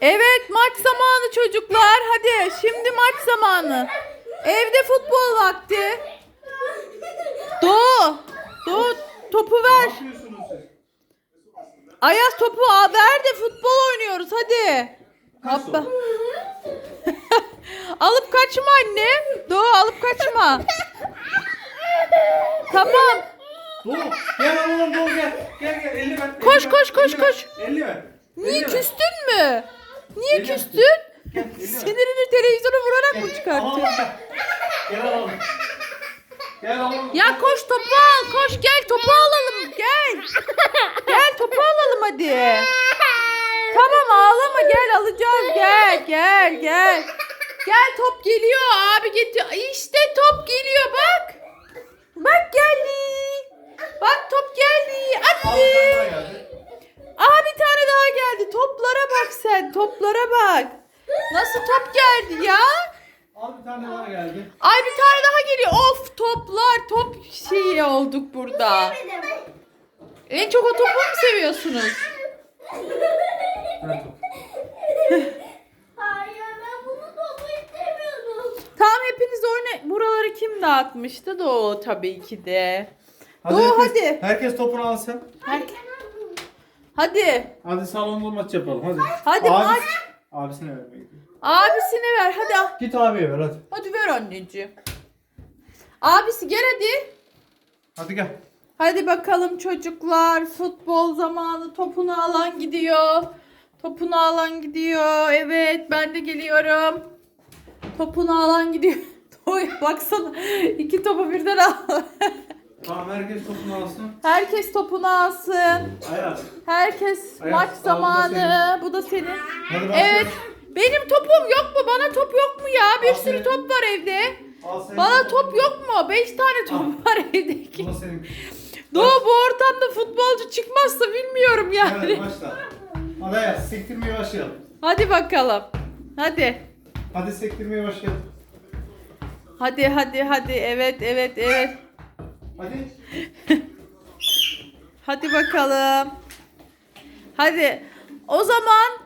Evet maç zamanı çocuklar. Hadi şimdi maç zamanı. Evde futbol vakti. Doğu. Doğu topu ver. Ayaz topu ver de futbol oynuyoruz hadi. Top? alıp kaçma anne. Doğu alıp kaçma. tamam. Doğu gel oğlum Doğu gel. Gel gel elini ver. Koş, koş, koş, koş. Elini ver. Niye küstün mü? Niye ver. küstün? Gel. Sinirini televizyona vurarak mı çıkarttın? alalım gel. Gel alalım. Gel alalım. Ya koş topu al koş gel topu alalım gel. Gel topu alalım hadi. Tamam ağlama gel alacağız gel gel gel. Gel top geliyor abi getiriyor. İşte top geliyor. Bak bak sen toplara bak. Nasıl top geldi ya? Al bir tane daha geldi. Ay bir tane daha geliyor. Of toplar top şeyi olduk burada. En çok o topu mu seviyorsunuz? Ver topu. Hayır ben bunu topu istemiyorum. Tamam hepiniz oyna. Buraları kim dağıtmıştı? Doğu tabii ki de. Doğu, herkes, hadi. Herkes topunu alsın. Hadi. Hadi salonda maç yapalım hadi. Hadi maç. Abisine vermeye gidiyor. Abisine ver hadi. al. Git abiye ver hadi. Hadi ver anneciğim. Abisi gel hadi. Hadi gel. Hadi bakalım çocuklar. Futbol zamanı. Topunu alan gidiyor. Topunu alan gidiyor. Evet ben de geliyorum. Topunu alan gidiyor. Oy baksana. iki topu birden al. Tamam herkes topunu alsın. Herkes topunu alsın. Ayaz. Herkes Ayaz, maç al, bu da zamanı. Bu da senin. Hadi Evet. Benim topum yok mu? Bana top yok mu ya? Bir Al sürü senin. top var evde. Al senin Bana top yok mu? Beş tane top var evdeki. Bu da senin. Doğu bu ortamda futbolcu çıkmazsa bilmiyorum Hadi yani. başla. Hadi Ayaz sektirmeye başlayalım. Hadi bakalım. Hadi. Hadi sektirmeye başlayalım. Hadi hadi hadi. Evet evet evet. Hadi. Hadi bakalım. Hadi. O zaman